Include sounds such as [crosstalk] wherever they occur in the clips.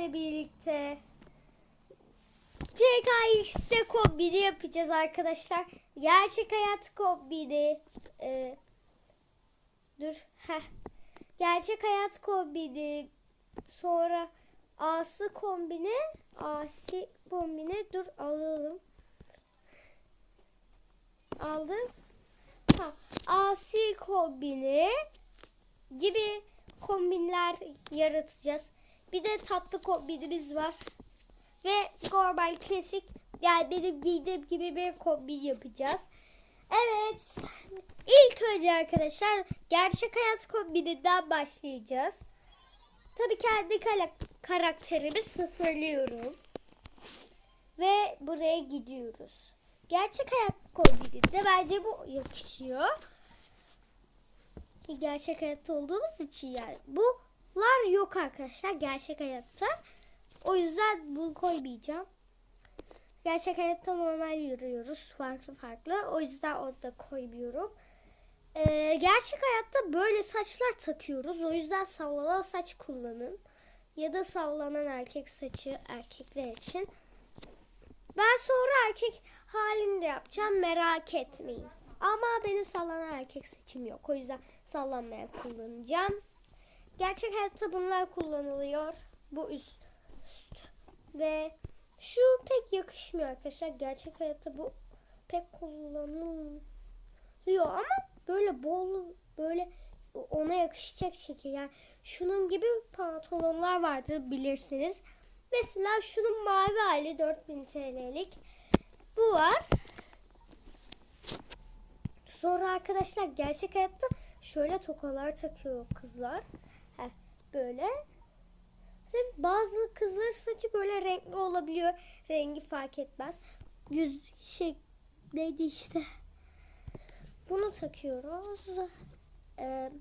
sizlerle birlikte PKX'de kombini yapacağız arkadaşlar. Gerçek hayat kombini. Ee, dur. Heh. Gerçek hayat kombini. Sonra A'sı kombini. A'sı kombini. Dur alalım. Aldım. Ha, asi kombini gibi kombinler yaratacağız. Bir de tatlı kombinimiz var. Ve normal klasik yani benim giydiğim gibi bir kombin yapacağız. Evet. İlk önce arkadaşlar gerçek hayat kombininden başlayacağız. Tabii kendi kara- karakterimi sıfırlıyorum. Ve buraya gidiyoruz. Gerçek hayat kombininde bence bu yakışıyor. Gerçek hayatta olduğumuz için yani. Bunlar yok arkadaşlar gerçek hayatta. O yüzden bunu koymayacağım. Gerçek hayatta normal yürüyoruz. Farklı farklı. O yüzden onu da koymuyorum. Ee, gerçek hayatta böyle saçlar takıyoruz. O yüzden sallanan saç kullanın. Ya da sallanan erkek saçı erkekler için. Ben sonra erkek halinde yapacağım merak etmeyin. Ama benim sallanan erkek seçim yok. O yüzden sallanmaya kullanacağım. Gerçek hayatta bunlar kullanılıyor. Bu üst, üst. Ve şu pek yakışmıyor arkadaşlar. Gerçek hayatta bu pek kullanılıyor ama böyle bol böyle ona yakışacak şekil. Yani şunun gibi pantolonlar vardı bilirsiniz. Mesela şunun mavi hali 4000 TL'lik. Bu var. Sonra arkadaşlar gerçek hayatta şöyle tokalar takıyor kızlar. Böyle. Bazı kızlar saçı böyle renkli olabiliyor. Rengi fark etmez. Yüz şey neydi işte. Bunu takıyoruz. Ee,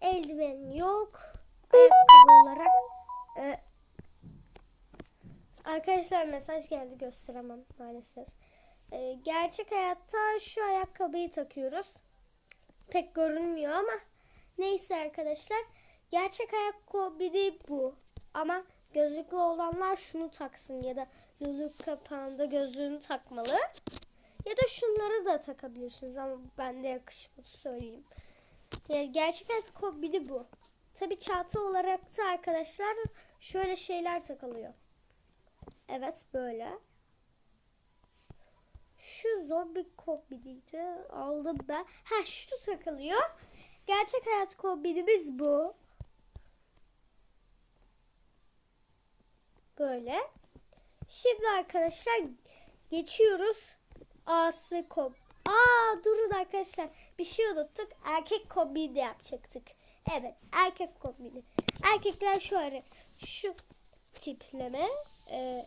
eldiven yok. Ayakkabı olarak e, Arkadaşlar mesaj geldi gösteremem maalesef. Ee, gerçek hayatta şu ayakkabıyı takıyoruz. Pek görünmüyor ama neyse arkadaşlar. Gerçek ayakkabı bu. Ama gözlüklü olanlar şunu taksın ya da gözlük kapağında gözlüğünü takmalı. Ya da şunları da takabilirsiniz ama bende yakışmadı söyleyeyim. Yani gerçek hayat kombini bu. Tabi çanta olarak da arkadaşlar şöyle şeyler takılıyor. Evet böyle. Şu zombi kombiniydi. Aldım ben. Ha şu takılıyor. Gerçek hayat kombinimiz bu. Böyle. Şimdi arkadaşlar geçiyoruz. A'sı kom. Aa durun arkadaşlar. Bir şey unuttuk. Erkek kombini yapacaktık. Evet erkek kombini. Erkekler şöyle şu tipleme. Ee,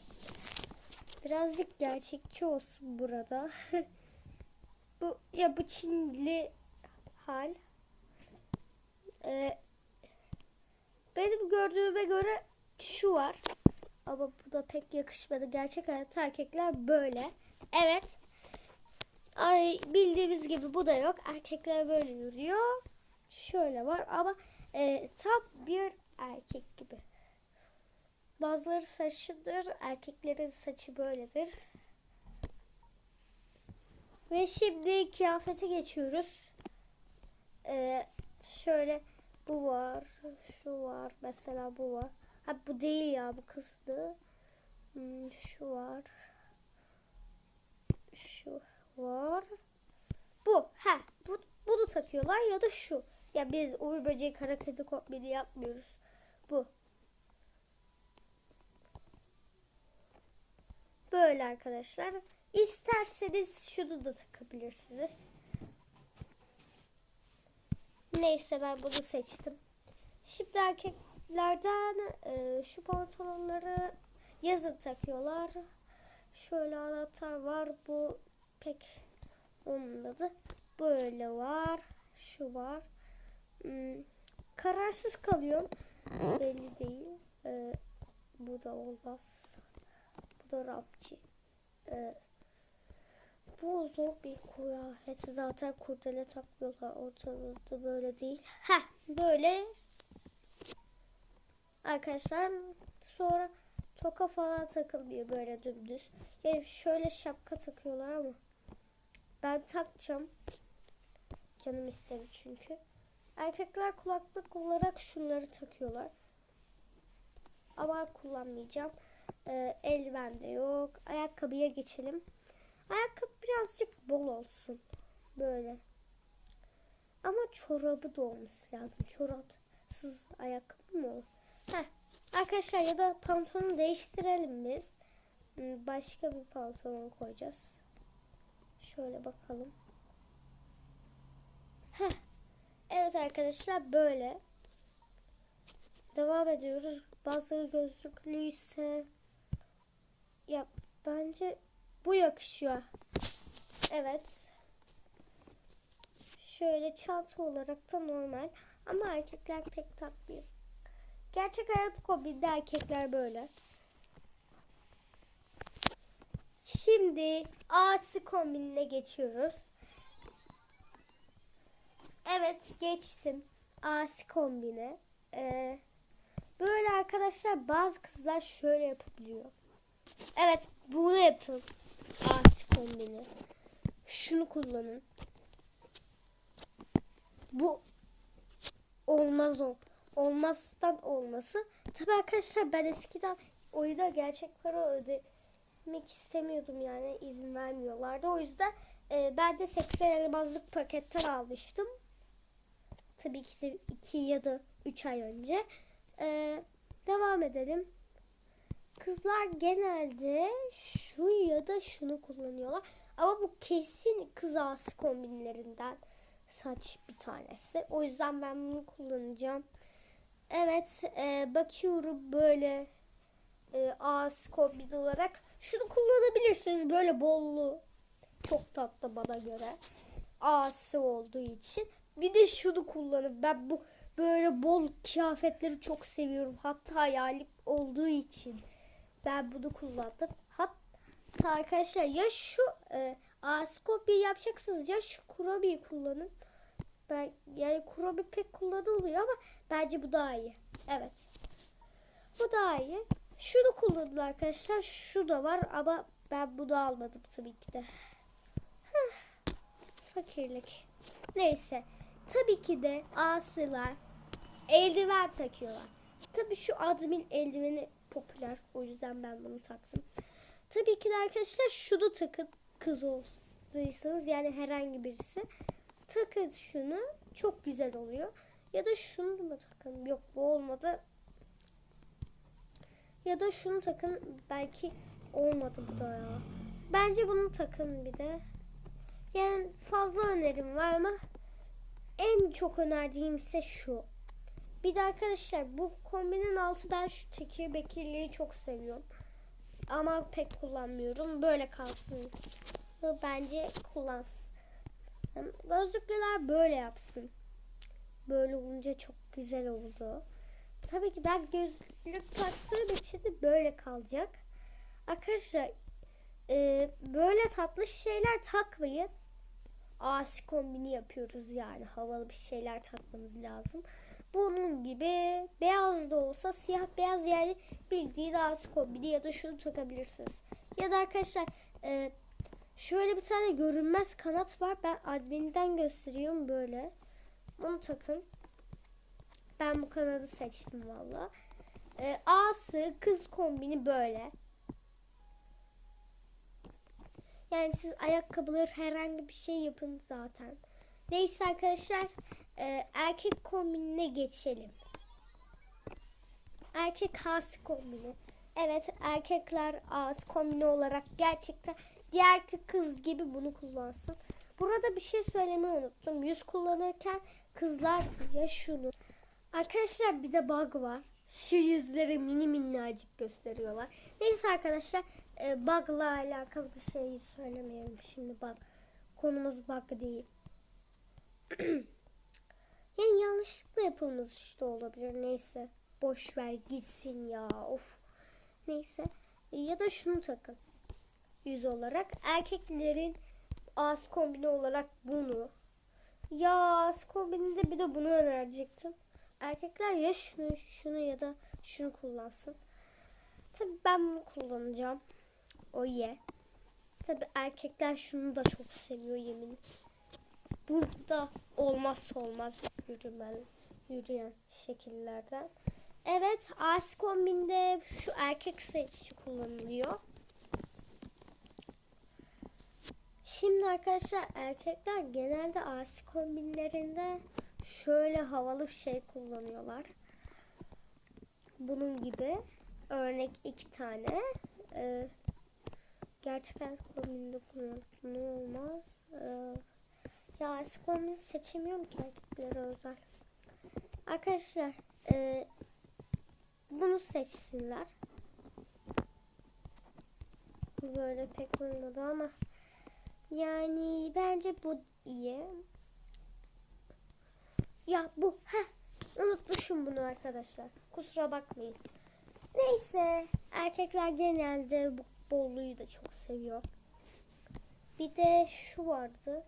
birazcık gerçekçi olsun burada. [laughs] bu ya bu Çinli hal. Ee, benim gördüğüme göre şu var. Ama bu da pek yakışmadı. Gerçek hayatta erkekler böyle. Evet. Ay bildiğimiz gibi bu da yok. Erkekler böyle yürüyor. Şöyle var ama e, tam bir erkek gibi. Bazıları saçıdır, erkeklerin saçı böyledir. Ve şimdi kıyafete geçiyoruz. Ee, şöyle bu var, şu var, mesela bu var. Ha bu değil ya, bu kızdı. Hmm, şu var. Şu var. Bu, ha bu, bunu takıyorlar ya da şu. Ya biz Uğur Böceği Kara Kedi yapmıyoruz. Bu. Böyle arkadaşlar. İsterseniz şunu da takabilirsiniz. Neyse ben bunu seçtim. Şimdi erkeklerden e, şu pantolonları yazın takıyorlar. Şöyle anahtar var. Bu pek onun adı. Böyle var. Şu var. Hmm, kararsız kalıyorum. Belli değil. E, bu da olmaz. Bu da rapçi. Ee, Bu zor bir kıyafet. Zaten kurdele takmıyorlar. Ortalıkta böyle değil. Heh böyle. Arkadaşlar sonra toka falan takılmıyor böyle dümdüz. Yani şöyle şapka takıyorlar ama ben takacağım. Canım istedi çünkü. Erkekler kulaklık olarak şunları takıyorlar. Ama kullanmayacağım. Ee, eldiven de yok. Ayakkabıya geçelim. Ayakkabı birazcık bol olsun. Böyle. Ama çorabı da olması lazım. Çorapsız ayakkabı mı olur? Arkadaşlar ya da pantolonu değiştirelim biz. Hmm, Başka bir pantolon koyacağız. Şöyle bakalım. Heh. Evet arkadaşlar böyle. Devam ediyoruz. Bazı gözlüklü ise ya bence bu yakışıyor. Evet. Şöyle çanta olarak da normal. Ama erkekler pek takmıyor. Gerçek hayat hobide erkekler böyle. Şimdi ağaçlı kombinine geçiyoruz. Evet geçtim. Ağaçlı kombine. Ee, böyle arkadaşlar bazı kızlar şöyle yapabiliyor. Evet bunu yapın. Ağaçlı kombini. Şunu kullanın. Bu olmaz o. Olmazdan olması. Tabi arkadaşlar ben eskiden oyuna gerçek para ödemek istemiyordum yani izin vermiyorlardı. O yüzden e, ben de 80 elmazlık paketten almıştım. Tabii ki de 2 ya da 3 ay önce. E, devam edelim. Kızlar genelde şu ya da şunu kullanıyorlar. Ama bu kesin kız ağası kombinlerinden saç bir tanesi. O yüzden ben bunu kullanacağım. Evet e, bakıyorum böyle e, ağız kombin olarak. Şunu kullanabilirsiniz böyle bollu. Çok tatlı bana göre. Ağası olduğu için. Bir de şunu kullanın. Ben bu böyle bol kıyafetleri çok seviyorum. Hatta hayalim olduğu için ben bunu kullandım. Hatta arkadaşlar ya şu e, ağası kopya yapacaksınız ya şu kurabiye kullanın. Ben yani kurabiye pek kullanılmıyor ama bence bu daha iyi. Evet. Bu daha iyi. Şunu kullanın arkadaşlar. Şu da var ama ben bunu almadım tabii ki de. Heh, fakirlik. Neyse. Tabii ki de asılar eldiven takıyorlar. Tabii şu admin eldiveni popüler. O yüzden ben bunu taktım. Tabii ki de arkadaşlar şunu takın kız olsaysanız yani herhangi birisi. Takın şunu. Çok güzel oluyor. Ya da şunu mu takın? Yok bu olmadı. Ya da şunu takın. Belki olmadı bu da ya. Bence bunu takın bir de. Yani fazla önerim var ama en çok önerdiğim ise şu. Bir de arkadaşlar bu kombinin altı ben şu tekir bekirliği çok seviyorum. Ama pek kullanmıyorum. Böyle kalsın. Bence kullansın. Gözlüklüler böyle yapsın. Böyle olunca çok güzel oldu. Tabii ki ben gözlük taktığım için de böyle kalacak. Arkadaşlar e, böyle tatlı şeyler takmayın. Asi kombini yapıyoruz yani. Havalı bir şeyler takmanız lazım. Bunun gibi beyaz da olsa siyah beyaz yani bildiğin asi kombini ya da şunu takabilirsiniz. Ya da arkadaşlar e, şöyle bir tane görünmez kanat var. Ben adminden gösteriyorum böyle. Bunu takın. Ben bu kanadı seçtim valla. E, A'sı kız kombini böyle. Yani siz ayakkabıları herhangi bir şey yapın zaten. Neyse arkadaşlar e, erkek kombinine geçelim. Erkek has kombini. Evet erkekler ağız kombini olarak gerçekten diğer kız gibi bunu kullansın. Burada bir şey söylemeyi unuttum. Yüz kullanırken kızlar ya şunu. Arkadaşlar bir de bug var. Şu yüzleri mini minnacık gösteriyorlar. Neyse arkadaşlar e, bug'la alakalı bir şey söylemeyelim şimdi bak. Konumuz bug değil. [clears throat] yani yanlışlıkla yapılmış işte olabilir. Neyse. Boş ver gitsin ya. Of. Neyse. Ya da şunu takın. Yüz olarak. Erkeklerin ağız kombini olarak bunu. Ya ağız kombininde bir de bunu önerecektim. Erkekler ya şunu, şunu ya da şunu kullansın. Tabii ben bunu kullanacağım. O ye. Tabii erkekler şunu da çok seviyor yemin. Bu da olmazsa olmaz yürümen, yürüyen şekillerden. Evet, ağız kombinde şu erkek seçici kullanılıyor. Şimdi arkadaşlar erkekler genelde asi kombinlerinde şöyle havalı bir şey kullanıyorlar. Bunun gibi örnek iki tane e, gerçek hayat kombininde kullanıp ne olmaz. E, ya asi kombin seçemiyorum ki erkeklere özel. Arkadaşlar e, bunu seçsinler. Böyle pek olmadı ama yani bence bu iyi. Ya bu ha unutmuşum bunu arkadaşlar. Kusura bakmayın. Neyse erkekler genelde bu bolluyu da çok seviyor. Bir de şu vardı.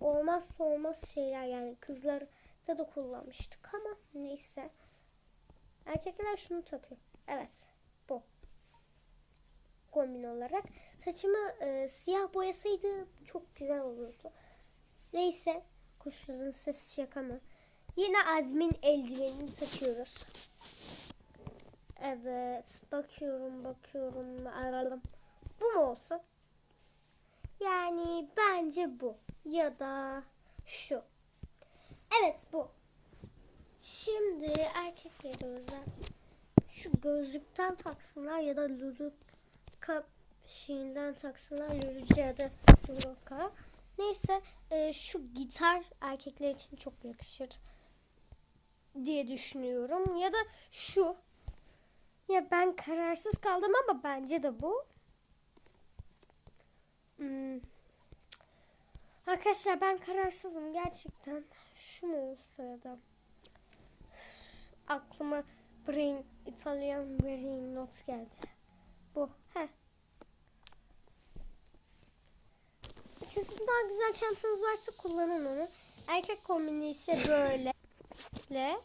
Olmazsa olmaz şeyler yani kızlar da kullanmıştık ama neyse. Erkekler şunu takıyor. Evet kombin olarak. Saçımı e, siyah boyasaydı çok güzel olurdu. Neyse kuşların sesi şaka mı? Yine Azmin eldivenini takıyoruz. Evet bakıyorum bakıyorum aralım. Bu mu olsun? Yani bence bu ya da şu. Evet bu. Şimdi erkeklere özel şu gözlükten taksınlar ya da luluk kap şeyinden taksınlar yürüyücü ya da Luka. Neyse e, şu gitar erkekler için çok yakışır diye düşünüyorum. Ya da şu. Ya ben kararsız kaldım ama bence de bu. Hmm. Arkadaşlar ben kararsızım gerçekten. Şu mu olsa ya aklıma Brain, İtalyan Brain Not geldi. Bu. Heh. Sizin daha güzel çantanız varsa kullanın onu. Erkek kombini ise böyle. Le.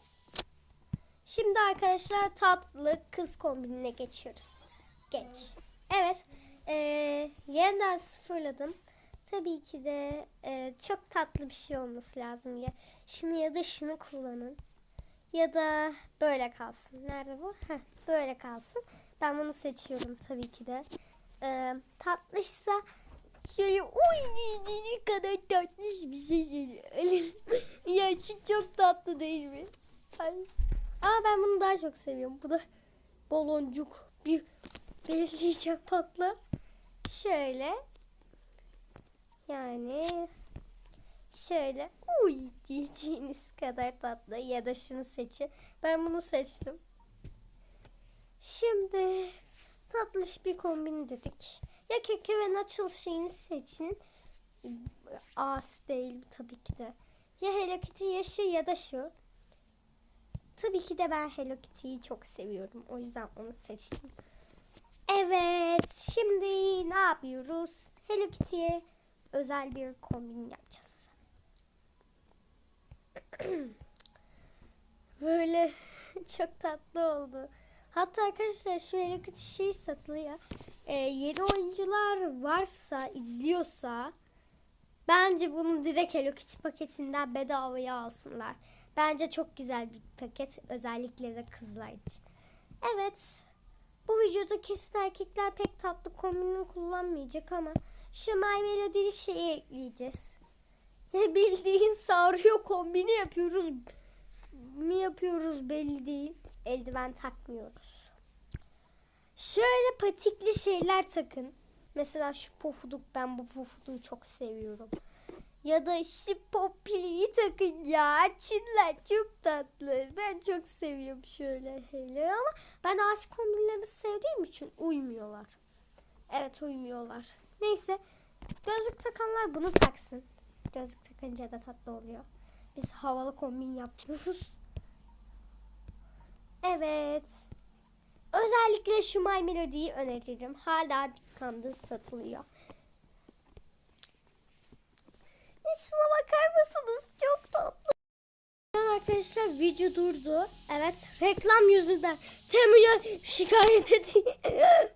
Şimdi arkadaşlar tatlı kız kombinine geçiyoruz. Geç. Evet. Ee, yeniden sıfırladım. Tabii ki de e, çok tatlı bir şey olması lazım ya. Şunu ya da şunu kullanın. Ya da böyle kalsın. Nerede bu? Heh, böyle kalsın. Ben bunu seçiyorum tabii ki de. Ee, tatlışsa şöyle uy ne kadar tatlış bir şey söylüyorum. [laughs] ya şu çok tatlı değil mi? Ay. Ama ben bunu daha çok seviyorum. Bu da baloncuk. Bir belirleyeceğim patla. Şöyle. Yani şöyle uy diyeceğiniz kadar tatlı ya da şunu seçin. Ben bunu seçtim. Şimdi tatlış bir kombin dedik. Ya keke ve açıl şeyini seçin. As değil tabii ki de. Ya Hello Kitty ya şu ya da şu. Tabii ki de ben Hello Kitty'yi çok seviyorum. O yüzden onu seçtim. Evet. Şimdi ne yapıyoruz? Hello Kitty'ye özel bir kombin yapacağız. [clears throat] Böyle [laughs] çok tatlı oldu. Hatta arkadaşlar şu Hello Kitty şey satılıyor. Ee, yeni oyuncular varsa, izliyorsa bence bunu direkt Hello Kitty paketinden bedavaya alsınlar. Bence çok güzel bir paket. Özellikle de kızlar için. Evet. Bu videoda kesin erkekler pek tatlı kombini kullanmayacak ama My Melody şeyi ekleyeceğiz. Ya [laughs] bildiğin sarıyor kombini yapıyoruz. Mi yapıyoruz belli değil. Eldiven takmıyoruz. Şöyle patikli şeyler takın. Mesela şu pofuduk ben bu pofuduğu çok seviyorum. Ya da şu popiliyi takın ya. Çinler çok tatlı. Ben çok seviyorum şöyle şeyleri ama ben aşk kombinleri sevdiğim için uymuyorlar. Evet uymuyorlar. Neyse gözlük takanlar bunu taksın. Gözlük takınca da tatlı oluyor. Biz havalı kombin yapıyoruz. Evet. Özellikle şu My Melody'yi öneririm. Hala dükkanda satılıyor. şuna bakar mısınız? Çok tatlı. Arkadaşlar video durdu. Evet reklam yüzünden Temu'ya şikayet edeyim. [laughs]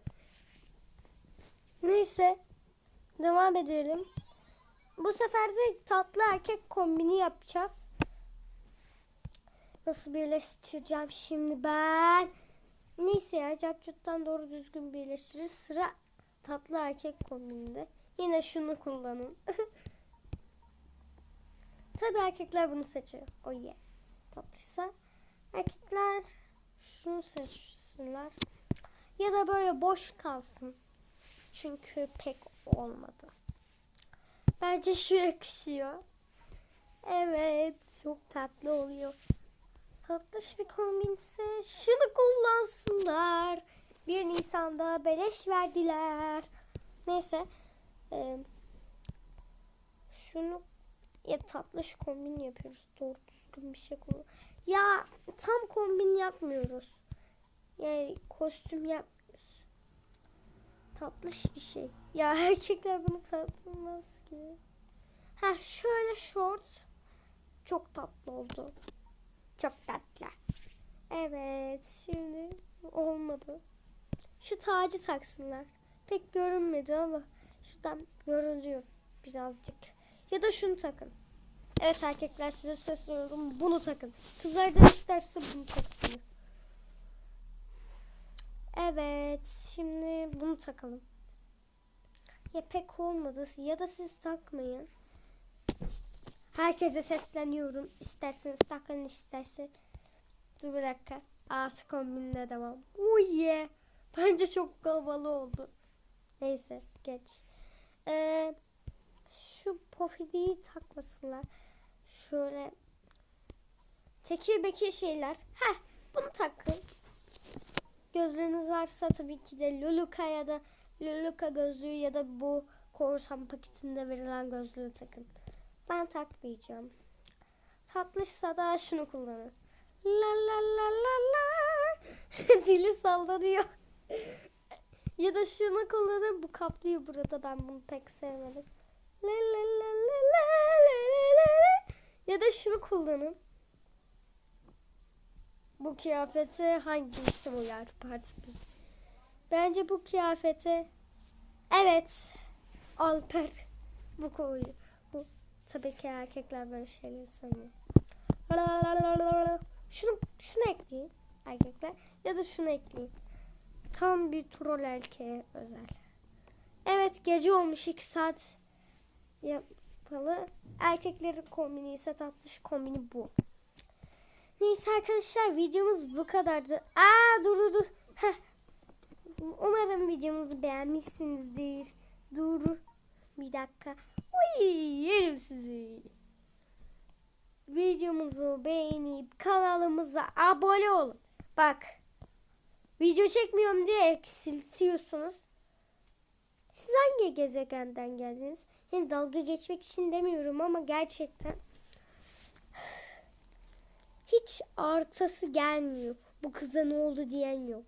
Neyse devam edelim. Bu sefer de tatlı erkek kombini yapacağız. Nasıl birleştireceğim şimdi ben? Neyse ya Capcut'tan doğru düzgün birleştiririz. Sıra tatlı erkek kombininde. Yine şunu kullanın. [laughs] Tabii erkekler bunu seçiyor. O ye. Tatlıysa. Erkekler şunu seçsinler. Ya da böyle boş kalsın. Çünkü pek olmadı. Bence şu yakışıyor. Evet. Çok tatlı oluyor. Tatlış bir kombinse şunu kullansınlar. 1 Nisan'da beleş verdiler. Neyse. Ee, şunu ya tatlış kombin yapıyoruz. Doğru düzgün bir şey kullan. Ya tam kombin yapmıyoruz. Yani kostüm yapmıyoruz. Tatlış bir şey. Ya [laughs] erkekler bunu tatılmaz ki. Ha şöyle short. Çok tatlı oldu. Çok tatlı. Evet şimdi olmadı. Şu tacı taksınlar. Pek görünmedi ama şuradan görünüyor birazcık. Ya da şunu takın. Evet erkekler size sesleniyorum. Bunu takın. Kızlar da isterse bunu takın. Evet şimdi bunu takalım. Ya pek olmadı ya da siz takmayın. Herkese sesleniyorum. İsterseniz takın isterse. Dur bir dakika. Ağzı kombinle devam. Oh yeah. Bence çok havalı oldu. Neyse geç. Ee, şu pofidiyi takmasınlar. Şöyle tekir bekir şeyler. Heh bunu takın. Gözleriniz varsa tabii ki de Luluka ya da Luluka gözlüğü ya da bu korsan paketinde verilen gözlüğü takın. Ben takmayacağım. Tatlışsa da şunu kullanın. La la la la la. [laughs] Dili sallanıyor. ya da şunu kullanın. Bu kaplıyor burada. Ben bunu pek sevmedim. La la la la la la la la. Ya da şunu kullanın. Bu kıyafete hangi isim uyar? Part Bence bu kıyafete evet Alper bu koyu. Tabii ki erkekler böyle şeyleri sanıyor. Şunu şunu ekleyin erkekler ya da şunu ekleyin. Tam bir troll erkeğe özel. Evet gece olmuş 2 saat yapalı. Erkeklerin kombini ise tatlış kombini bu. Neyse arkadaşlar videomuz bu kadardı. Aa dur dur. Heh. Umarım videomuzu beğenmişsinizdir. Dur. Bir dakika. Yerim sizi. Videomuzu beğenip kanalımıza abone olun. Bak. Video çekmiyorum diye eksiltiyorsunuz. Siz hangi gezegenden geldiniz? Yani dalga geçmek için demiyorum ama gerçekten hiç artısı gelmiyor. Bu kıza ne oldu diyen yok.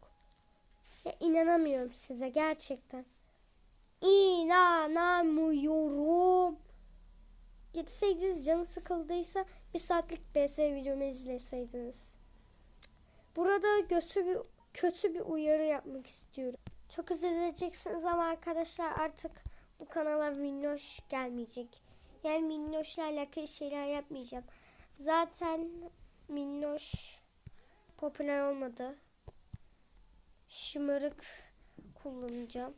Ya inanamıyorum size gerçekten. İnanamıyorum. Gitseydiniz canı sıkıldıysa bir saatlik BS videomu izleseydiniz. Burada kötü bir, kötü bir uyarı yapmak istiyorum. Çok üzüleceksiniz ama arkadaşlar artık bu kanala minnoş gelmeyecek. Yani minnoşla alakalı şeyler yapmayacağım. Zaten minnoş popüler olmadı. Şımarık kullanacağım.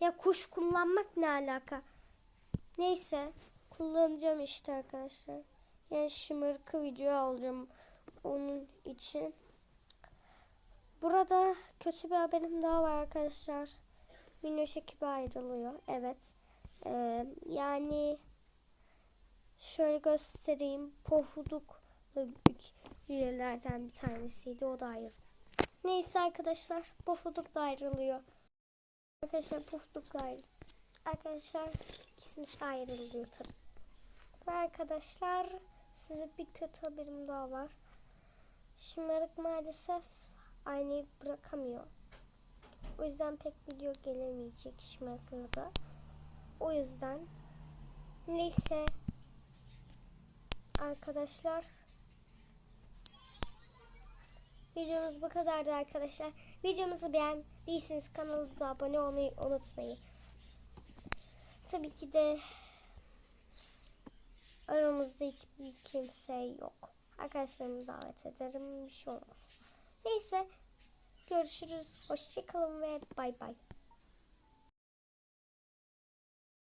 Ya kuş kullanmak ne alaka? Neyse kullanacağım işte arkadaşlar. Yani şımarık video alacağım onun için. Burada kötü bir haberim daha var arkadaşlar. Minnoş ekibi ayrılıyor. Evet. Ee, yani şöyle göstereyim. Pofuduk üyelerden bir tanesiydi. O da ayrıldı. Neyse arkadaşlar. Pofuduk da ayrılıyor. Arkadaşlar Pofuduk da ayrılıyor. Arkadaşlar ikimiz ayrılıyor tabii. Ve arkadaşlar size bir kötü haberim daha var. Şımarık maalesef aynayı bırakamıyor. O yüzden pek video gelemeyecek şımarıklığa da. O yüzden neyse arkadaşlar. Videomuz bu kadardı arkadaşlar. Videomuzu beğendiyseniz kanalımıza abone olmayı unutmayın. Tabii ki de aramızda hiçbir kimse yok. Arkadaşlarımı davet ederim. Bir şey olmaz. Neyse. Görüşürüz. Hoşçakalın ve bay bay.